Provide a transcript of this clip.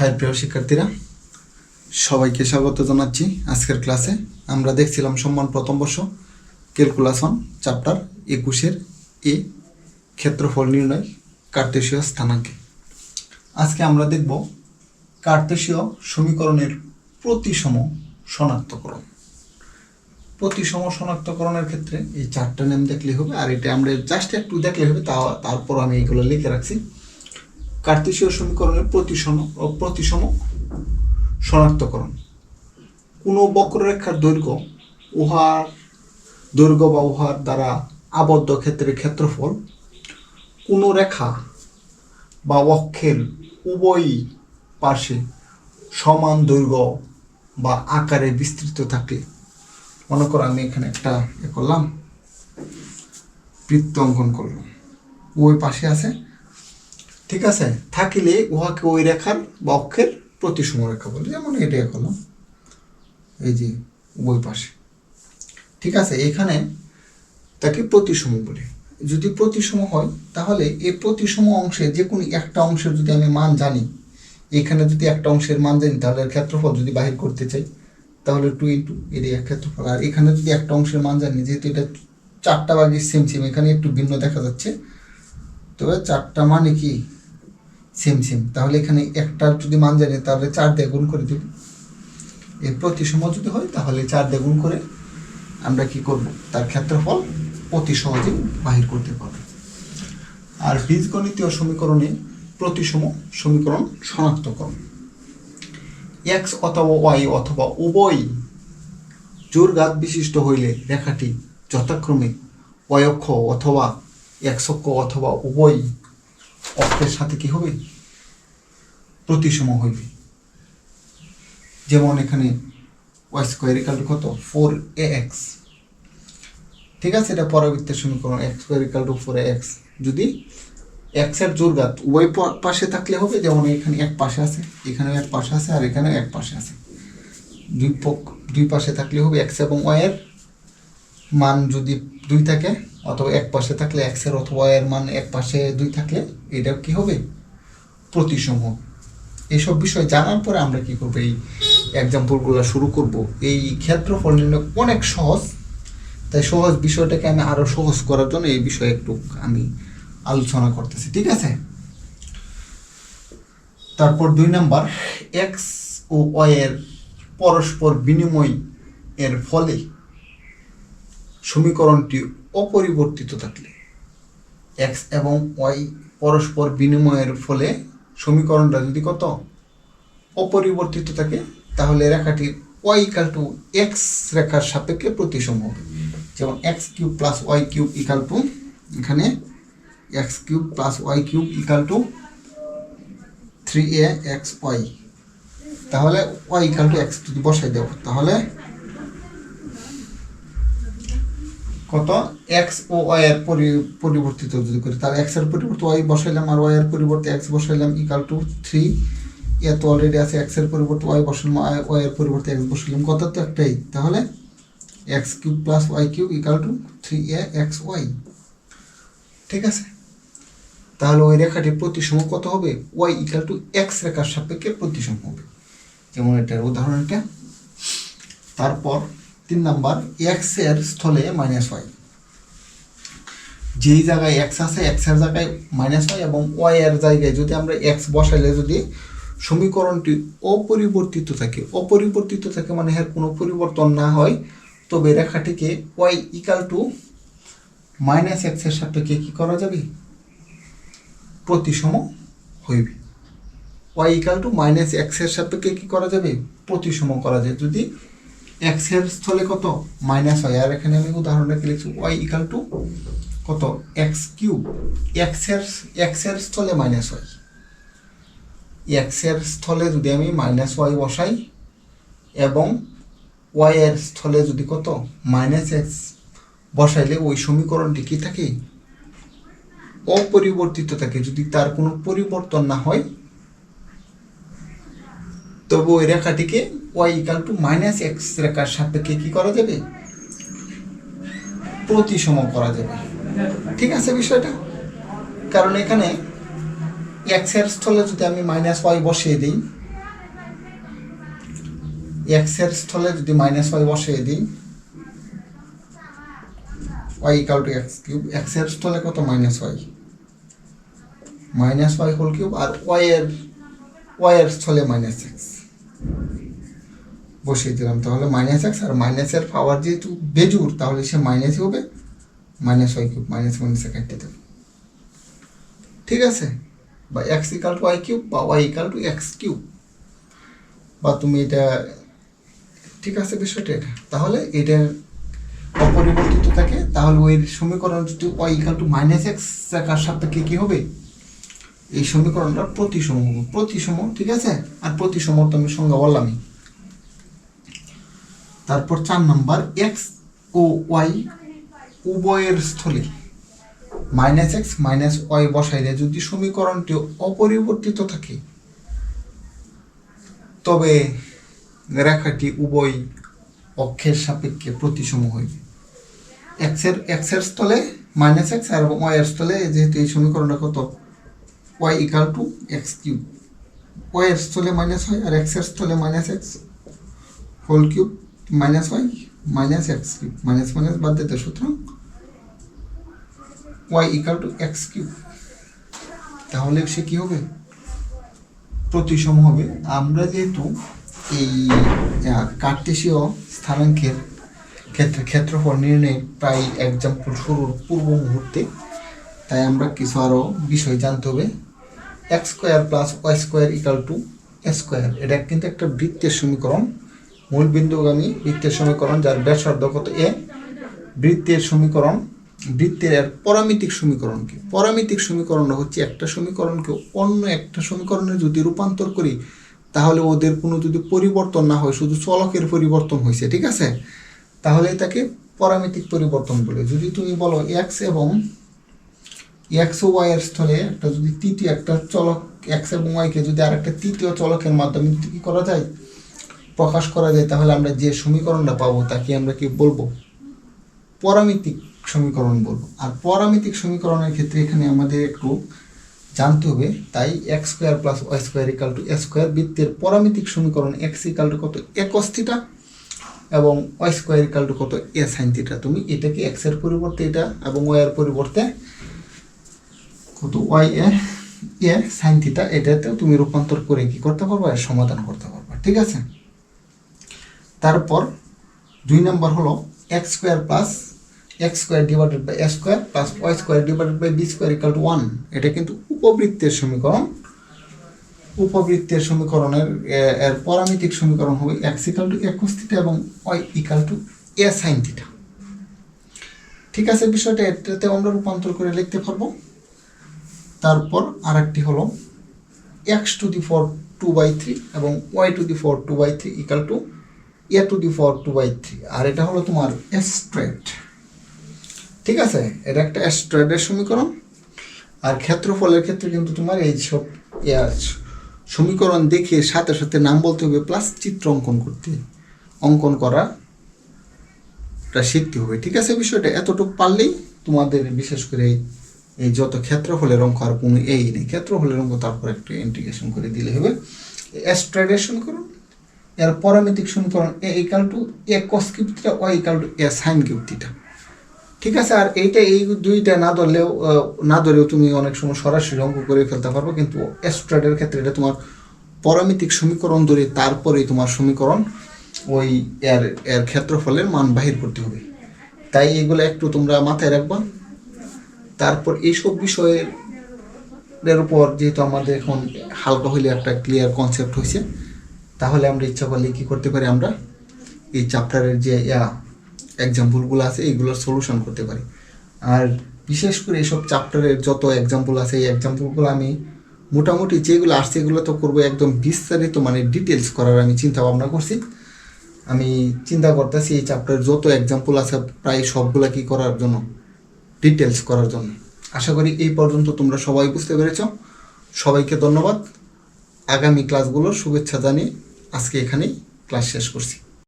High প্রিয় শিক্ষার্থীরা, সবাইকে স্বাগত জানাচ্ছি আজকের ক্লাসে। আমরা দেখছিলাম সম্মান প্রথম বর্ষ ক্যালকুলাসন চ্যাপ্টার একুশের এ, ক্ষেত্রফল নির্ণয়, কার্তেশীয় স্থানাঙ্কে। আজকে আমরা দেখব কার্তেশীয় সমীকরণের প্রতিসম শনাক্তকরণ প্রতিসম শনাক্তকরণের ক্ষেত্রে এই চারটা নেম দেখলে হবে, আর এটা আমরা জাস্ট একটু দেখলে হবে, তা তারপর আমি এগুলো লিখে রাখছি। কার্তেশীয় সমীকরণের প্রতিসম প্রতিসম শনাক্তকরণ। কোনো বক্ররেখার দৈর্ঘ্য উহার দৈর্ঘ্য বা উহার দ্বারা আবদ্ধ ক্ষেত্রের ক্ষেত্রফল। কোনো রেখা বা অক্ষের উভয় পাশে সমান দৈর্ঘ্য বা আকারে বিস্তৃত থাকে। মনে করো আমি এখানে একটা এ করলাম, বৃত্ত অঙ্কন করলাম। ওই পাশে আছে ঠিক আছে? থাকিলে উহাকে ওই রেখার বা অক্ষের প্রতিসম রেখা বলে। যেমন এটা করলাম এই যে উভয় পাশে। ঠিক আছে? এখানে তাকে প্রতিসম বলে। যদি প্রতিসম হয়, তাহলে এই প্রতিসম অংশে যে কোনো একটা অংশের যদি আমি মান জানি, এখানে যদি একটা অংশের মান জানি, তাহলে এর ক্ষেত্রফল যদি বাহির করতে চাই, তাহলে টু ইন্টু এর এক ক্ষেত্রফল। আর এখানে যদি একটা অংশের মান জানি, যেহেতু এটা চারটা বাগিয়ে সেম সেম এখানে একটু ভিন্ন দেখা যাচ্ছে, তবে চারটা মানে কি? সেম সেম তাহলে এখানে একটার যদি মান জানি, তাহলে চার দিয়ে গুণ করে দেব। এর প্রতিসম যদি হয়, তাহলে চার দিয়ে গুণ করে আমরা কি করব? তার ক্ষেত্রফল অতি সহজেই বাহির করতে পারব। আর বীজগণিতীয় সমীকরণে প্রতিসম সমীকরণ শনাক্তকরণ। এক্স অথবা ওয়াই অথবা উভয় জোর গাত বিশিষ্ট হইলে রেখাটি যথাক্রমে অয়ক্ষ অথবা একশক্ষ অথবা উভয় অক্ষের সাথে কি হবে? প্রতিসম হইবে। যেমন এখানে ওয়াই স্কোয়ার ইকাল কত? ফোর এ এক্স ঠিক আছে, এটা পরবর্তীর সমীকরণ। X square equal to four X যদি এক্সের জোরঘাত প- পাশে থাকলে হবে, যেমন এখানে এক পাশে আছে, এখানেও এক পাশে আছে, আর এখানেও এক পাশে আছে। দুই পক, দুই পাশে থাকলে হবে এক্স এবং ওয়াই এর মান যদি দুই থাকে অথবা এক পাশে থাকলে এক্সের অথবা এর মান এক পাশে দুই থাকলে এটা কি হবে? প্রতিসম। এইসব বিষয় জানার পরে আমরা কি করব? এই এক্সাম্পলগুলো শুরু করব। এই ক্ষেত্রফল নির্ণয় অনেক সহজ। তাই সহজ বিষয়টাকে আমি আরও সহজ করার জন্য এই বিষয়ে একটু আমি আলোচনা করতেছি। ঠিক আছে? তারপর দুই নাম্বার এক্স ও ওয়াই এর পরস্পর বিনিময় এর ফলে সমীকরণটি অপরিবর্তিত থাকলে এক্স এবং ওয়াই পরস্পর বিনিময়ের ফলে সমীকরণটা যদি কত অপরিবর্তিত থাকে, তাহলে রেখাটি ওয়াই ইকাল টু এক্স রেখার সাপেক্ষে প্রতিসম হবে। যেমন X cube plus Y cube equal to এখানে X cube plus Y cube equal to three A X Y তাহলে ওয়াই ইকাল টু এক্স যদি বসাই দেব, তাহলে কত? এক্স ও ওয়াই এর পরিবর্তিত যদি করি, তাহলে এক্সের পরিবর্তে ওয়াই বসাইলাম আর ওয়াই এর পরিবর্তে এক্স বসাইলাম ইকাল টু থ্রি এ তো অলরেডি আছে এক্সের পরিবর্তে ওয়াই বসালাম ওয়াই এর পরিবর্তে এক্স বসালাম কত তো একটাই? তাহলে X cube plus Y cube equal to three A X Y ঠিক আছে? তাহলে ওই রেখাটির প্রতিসম কত হবে? ওয়াই ইকাল টু এক্স রেখার সাপেক্ষে প্রতিসম হবে। যেমন এটার উদাহরণ এটা তারপর তিন নাম্বার এক্সের স্থলে মাইনাস ওয়াই যেই জায়গায় এক্স আছে এক্সের জায়গায় মাইনাস ওয়াই এবং ওয়াই এর জায়গায় যদি আমরা এক্স বসাইলে যদি সমীকরণটি অপরিবর্তিত থাকে অপরিবর্তিত থাকে মানে এর কোনো পরিবর্তন না হয়, তবে রেখাটিকে ওয়াই ইকাল টু মাইনাস এক্সের সাপেক্ষে কি করা যাবে? প্রতিসম হইবে। ওয়াই ইকাল টু মাইনাস এক্সের সাপেক্ষে কি করা যাবে? প্রতিসম করা যায়। যদি এক্সের স্থলে কত? মাইনাস হয় আর এখানে আমি উদাহরণ রেখে লিখছি? ওয়াই ইকাল টু কত? এক্স কিউব এক্সের স্থলে মাইনাস ওয়াই এক্সের স্থলে যদি আমি মাইনাস ওয়াই বসাই, এবং ওয়াই এর স্থলে যদি কত? মাইনাস এক্স বসাইলে ওই সমীকরণটি কি থাকে? অপরিবর্তিত থাকে। যদি তার কোনো পরিবর্তন না হয় তবে ওই রেখাটিকে Y equal to minus X রেখার সাপেক্ষে কি করা যাবে? প্রতিসম করা যাবে। ঠিক আছে বিষয়টা? কারণ এখানে এক্সের স্থলে যদি আমি মাইনাস ওয়াই বসিয়ে দিই এক্সের স্থলে যদি মাইনাস ওয়াই বসিয়ে দিই Y equal to X cube এক্সের স্থলে কত? Minus Y minus Y whole cube আর ওয়াই এর ওয়াই এর স্থলে মাইনাস এক্স বসিয়ে দিলাম। তাহলে মাইনাস এক্স আর মাইনাসের পাওয়ার যেহেতু বেজুর তাহলে সে মাইনাসই হবে মাইনাস ওয়াই কিউব মাইনাস মাইনাসে কাটতে দেবে। ঠিক আছে? বা X equal to Y cube বা Y equal to X cube বা তুমি এটা, ঠিক আছে বিষয়টা এটা? তাহলে এটা অপরিবর্তিত থাকে। তাহলে ওই সমীকরণ যদি Y equal to minus X রাখার সাপেক্ষে কী হবে? এই সমীকরণটা প্রতিসম প্রতিসম, ঠিক আছে? আর প্রতিসম তো আমি সংজ্ঞা বললামই তারপর চার নাম্বার এক্স ও ওয়াই উভয়ের স্থলে। মাইনাস এক্স মাইনাস ওয়াই বসাইলে যদি সমীকরণটি অপরিবর্তিত থাকে, তবে রেখাটি উভয় অক্ষের সাপেক্ষে প্রতিসম হইবে। এক্সের এক্সের স্থলে মাইনাস এক্স আর ওয়াই এর স্থলে, যেহেতু এই সমীকরণটা কত? Y equal to X cube Y এর স্থলে মাইনাস হয় আর এক্সের স্থলে minus X whole cube minus Y minus X cube minus minus বাদ দিতে সুতরাং Y equal to X cube তাহলে সে কি হবে? প্রতিসম হবে। আমরা যেহেতু এই কার্টেসীয় স্থানাঙ্কের ক্ষেত্রে, ক্ষেত্রফল নির্ণয় প্রায় এক্সাম্পল শুরুর পূর্ব মুহূর্তে, তাই আমরা কিছু আরও বিষয় জানতে হবে। X square plus Y square equal to square এটা কিন্তু একটা বৃত্তের সমীকরণ, মূল বিন্দুগামী বৃত্তের সমীকরণ, যার ব্যাসার্ধ কত এ বৃত্তের সমীকরণ, বৃত্তের এর পরামিতিক সমীকরণ কি পরামিতিক সমীকরণ হচ্ছে একটা সমীকরণকে অন্য একটা সমীকরণে যদি রূপান্তর করি, তাহলে ওদের কোনো যদি পরিবর্তন না হয়, শুধু চলকের পরিবর্তন হয়েছে ঠিক আছে? তাহলে তাকে পরামিতিক পরিবর্তন বলে। যদি তুমি বলো এক্স এবং এক্স ও ওয়াই এর স্থলে একটা যদি তৃতীয় একটা চলক এক্স এবং ওয়াইকে যদি আর একটা তৃতীয় চলকের মাধ্যমে যদি কি করা যায়? প্রকাশ করা যায়, তাহলে আমরা যে সমীকরণটা পাবো তাকে আমরা কি বলব? পরামিতিক সমীকরণ বলব। আর পরামিতিক সমীকরণের ক্ষেত্রে এখানে আমাদের একটু জানতে হবে, তাই X square plus Y square equal to S square বৃত্তের পরামিতিক সমীকরণ এক্স ইকাল টু কত? একস থিটা এবং ওয়াই স্কোয়ার ইকাল টু কত? এ সাইন থিটা তুমি এটাকে এক্সের পরিবর্তে এটা এবং ওয়াই এর পরিবর্তে কত Y A A sine theta এটাতেও তুমি রূপান্তর করে কি করতে পারবা? এর সমাধান করতে পারবা, ঠিক আছে? তারপর দুই নম্বর হলো X square plus X square divided by A square plus Y square divided by B square equal to one এটা কিন্তু উপবৃত্তের সমীকরণ। উপবৃত্তের সমীকরণের এর পরামিতিক সমীকরণ হবে X equal to A cos theta এবং Y equal to A sine theta ঠিক আছে, বিষয়টা এটাতে আমরা রূপান্তর করে লিখতে পারব। তারপর আরেকটি হলো X to the power two by three এবং Y to the power two by three equal to A to the power two by three আর এটা হলো তোমার স্ট্রেট ঠিক আছে? এটা একটা স্ট্রেটের সমীকরণ। আর ক্ষেত্রফলের ক্ষেত্রে কিন্তু তোমার এই সব সমীকরণ দেখে সাথে সাথে নাম বলতে হবে প্লাস চিত্র অঙ্কন করতে। অঙ্কন করা টা শিখতে হবে। ঠিক আছে বিষয়টা? এতটুকু পারলেই তোমাদের বিশেষ করে এই এই যত ক্ষেত্রফলের অঙ্ক আর কোনো এই নেই ক্ষেত্রফলের অঙ্ক তারপর একটু ইন্টিগ্রেশন করে দিলে হবে। অ্যাস্ট্রাইডের করুন, এর পরামিতিক সমীকরণ A equal to A cos cube Y equal to A sine cube ঠিক আছে? আর এইটা এই দুইটা না ধরলেও না ধরেও তুমি অনেক সময় সরাসরি অঙ্ক করে ফেলতে পারবে, কিন্তু অ্যাস্ট্রাইডের ক্ষেত্রে এটা তোমার পরামিতিক সমীকরণ ধরে তারপরেই তোমার সমীকরণ ওই এর এর ক্ষেত্রফলের মান বাহির করতে হবে। তাই এগুলো একটু তোমরা মাথায় রাখবা। তারপর এইসব বিষয়ের উপর যেহেতু আমাদের এখন হালকা হইলে একটা ক্লিয়ার কনসেপ্ট হয়েছে তাহলে আমরা ইচ্ছা করলে কী করতে পারি আমরা? এই চ্যাপ্টারের যে এক্সাম্পলগুলো আছে, এইগুলোর সলিউশন করতে পারি। আর বিশেষ করে এইসব চ্যাপ্টারের যত এক্সাম্পল আছে, এই এক্সাম্পলগুলো আমি মোটামুটি যেগুলো আসছে, এগুলো তো করব একদম বিস্তারিত মানে ডিটেলস করার আমি চিন্তা ভাবনা করছি। আমি চিন্তা করতেছি এই চ্যাপ্টারের যত এক্সাম্পল আছে, প্রায় সবগুলা কি করার জন্য। ডিটেলস করার জন্য। আশা করি এই পর্যন্ত তোমরা সবাই বুঝতে পেরেছ। সবাইকে ধন্যবাদ। আগামী ক্লাসগুলোর শুভেচ্ছা জানিয়ে আজকে এখানেই ক্লাস শেষ করছি।